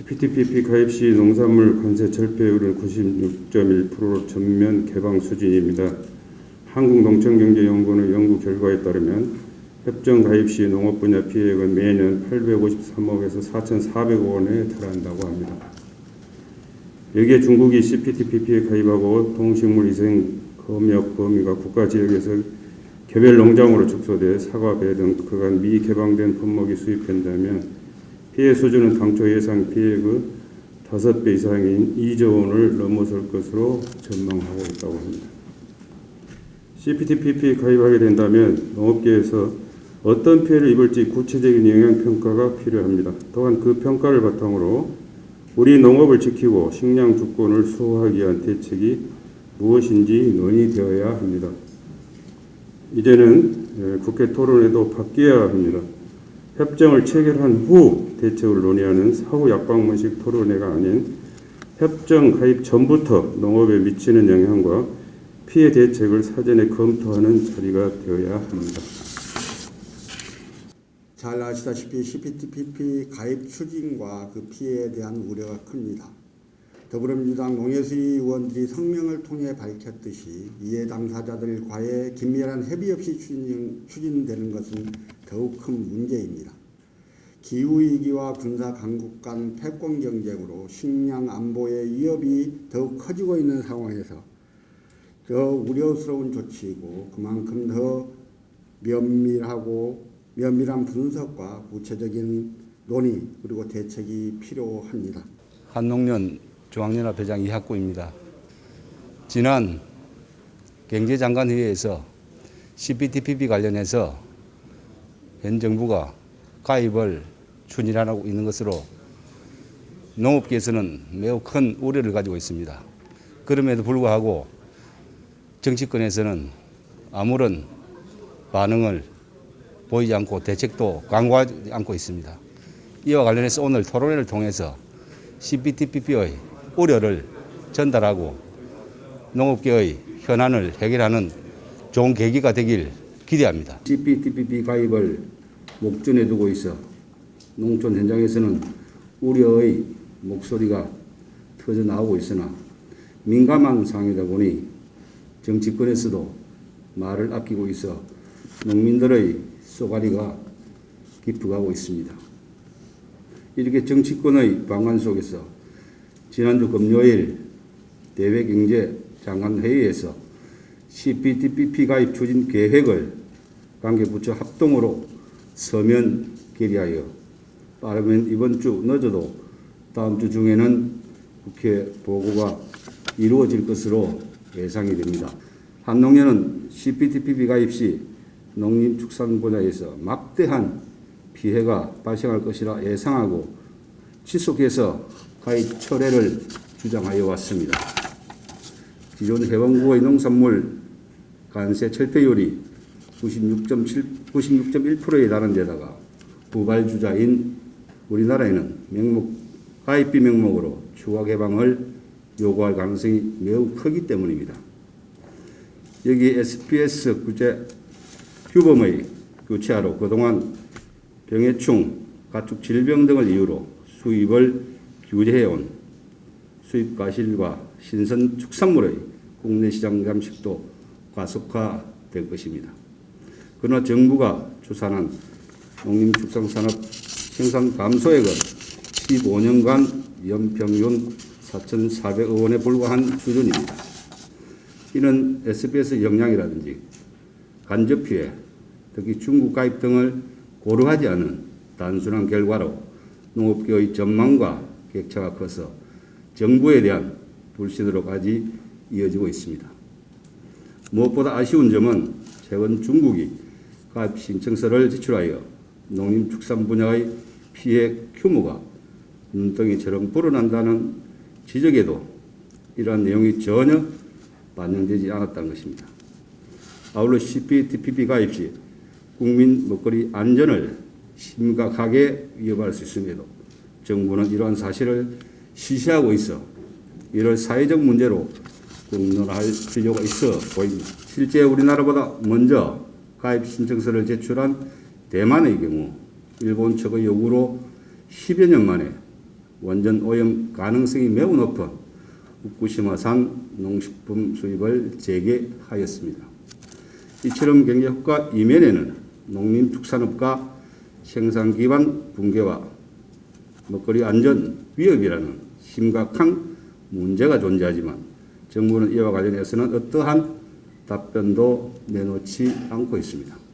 CPTPP 가입 시 농산물 관세 절폐율은 96.1%로 전면 개방 수준입니다. 한국농촌경제연구원의 연구 결과에 따르면 협정 가입 시 농업 분야 피해액은 매년 853억에서 4,400억 원에 달한다고 합니다. 여기에 중국이 CPTPP에 가입하고 동식물 위생 검역 범위가 국가 지역에서 개별 농장으로 축소돼 사과, 배 등 그간 미개방된 품목이 수입된다면 피해 수준은 당초 예상 피해액의 5배 이상인 2조 원을 넘어설 것으로 전망하고 있다고 합니다. CPTPP 가입하게 된다면 농업계에서 어떤 피해를 입을지 구체적인 영향 평가가 필요합니다. 또한 그 평가를 바탕으로 우리 농업을 지키고 식량 주권을 수호하기 위한 대책이 무엇인지 논의되어야 합니다. 이제는 예, 국회 토론에도 바뀌어야 합니다. 협정을 체결한 후 대책을 논의하는 사후 약방문식 토론회가 아닌 협정 가입 전부터 농업에 미치는 영향과 피해 대책을 사전에 검토하는 자리가 되어야 합니다. 잘 아시다시피 CPTPP 가입 추진과 그 피해에 대한 우려가 큽니다. 더불어민주당 농해수위 의원들이 성명을 통해 밝혔듯이 이해 당사자들과의 긴밀한 협의 없이 추진, 추진되는 것은 더욱 큰 문제입니다. 기후위기와 군사 강국 간 패권 경쟁으로 식량 안보의 위협이 더욱 커지고 있는 상황에서 더 우려스러운 조치이고 그만큼 더 면밀하고 면밀한 분석과 구체적인 논의 그리고 대책이 필요합니다. 한농련 중앙연합회장 이학구입니다. 지난 경제장관회의에서 CPTPP 관련해서 현 정부가 가입을 추진하고 있는 것으로 농업계에서는 매우 큰 우려를 가지고 있습니다. 그럼에도 불구하고 정치권에서는 아무런 반응을 보이지 않고 대책도 강구하지 않고 있습니다. 이와 관련해서 오늘 토론회를 통해서 CPTPP의 우려를 전달하고 농업계의 현안을 해결하는 좋은 계기가 되길 기대합니다. CPTPP 가입을 목전에 두고 있어 농촌 현장에서는 우려의 목소리가 터져 나오고 있으나 민감한 상황이다 보니 정치권에서도 말을 아끼고 있어 농민들의 쏘가리가 깊어가고 있습니다. 이렇게 정치권의 방관 속에서 지난주 금요일 대외경제장관회의에서 CPTPP 가입 추진 계획을 관계 부처 합동으로 서면 결의하여 빠르면 이번 주 늦어도 다음 주 중에는 국회 보고가 이루어질 것으로 예상이 됩니다. 한농연은 CPTPP 가입 시 농림축산 분야에서 막대한 피해가 발생할 것이라 예상하고 지속해서 가입 철회를 주장하여 왔습니다. 기존 해방부의 농산물 관세 철폐율이 96.7, 96.1%에 달한 데다가 부발주자인 우리나라에는 명목, 가입비 명목으로 추가 개방을 요구할 가능성이 매우 크기 때문입니다. 여기 SPS 구제 규범의 교체하로 그동안 병해충, 가축 질병 등을 이유로 수입을 규제해온 수입 과실과 신선 축산물의 국내 시장 잠식도 가속화될 것입니다. 그러나 정부가 추산한 농림축산산업 생산 감소액은 15년간 연평균 4,400억 원에 불과한 수준입니다. 이는 SBS 역량이라든지 간접 피해, 특히 중국 가입 등을 고려하지 않은 단순한 결과로 농업계의 전망과 격차가 커서 정부에 대한 불신으로까지 이어지고 있습니다. 무엇보다 아쉬운 점은 최근 중국이 가입 신청서를 제출하여 농림축산 분야의 피해 규모가 눈덩이처럼 불어난다는 지적에도 이러한 내용이 전혀 반영되지 않았다는 것입니다. 아울러 CPTPP 가입 시 국민 먹거리 안전을 심각하게 위협할 수 있음에도 정부는 이러한 사실을 시시하고 있어 이를 사회적 문제로 공론할 필요가 있어 보입니다. 실제 우리나라보다 먼저 가입 신청서를 제출한 대만의 경우 일본 측의 요구로 10여 년 만에 원전 오염 가능성이 매우 높은 후쿠시마산 농식품 수입을 재개하였습니다. 이처럼 경제 효과 이면에는 농림축산업과 생산 기반 붕괴와 먹거리 안전 위협이라는 심각한 문제가 존재하지만 정부는 이와 관련해서는 어떠한 답변도 내놓지 않고 있습니다.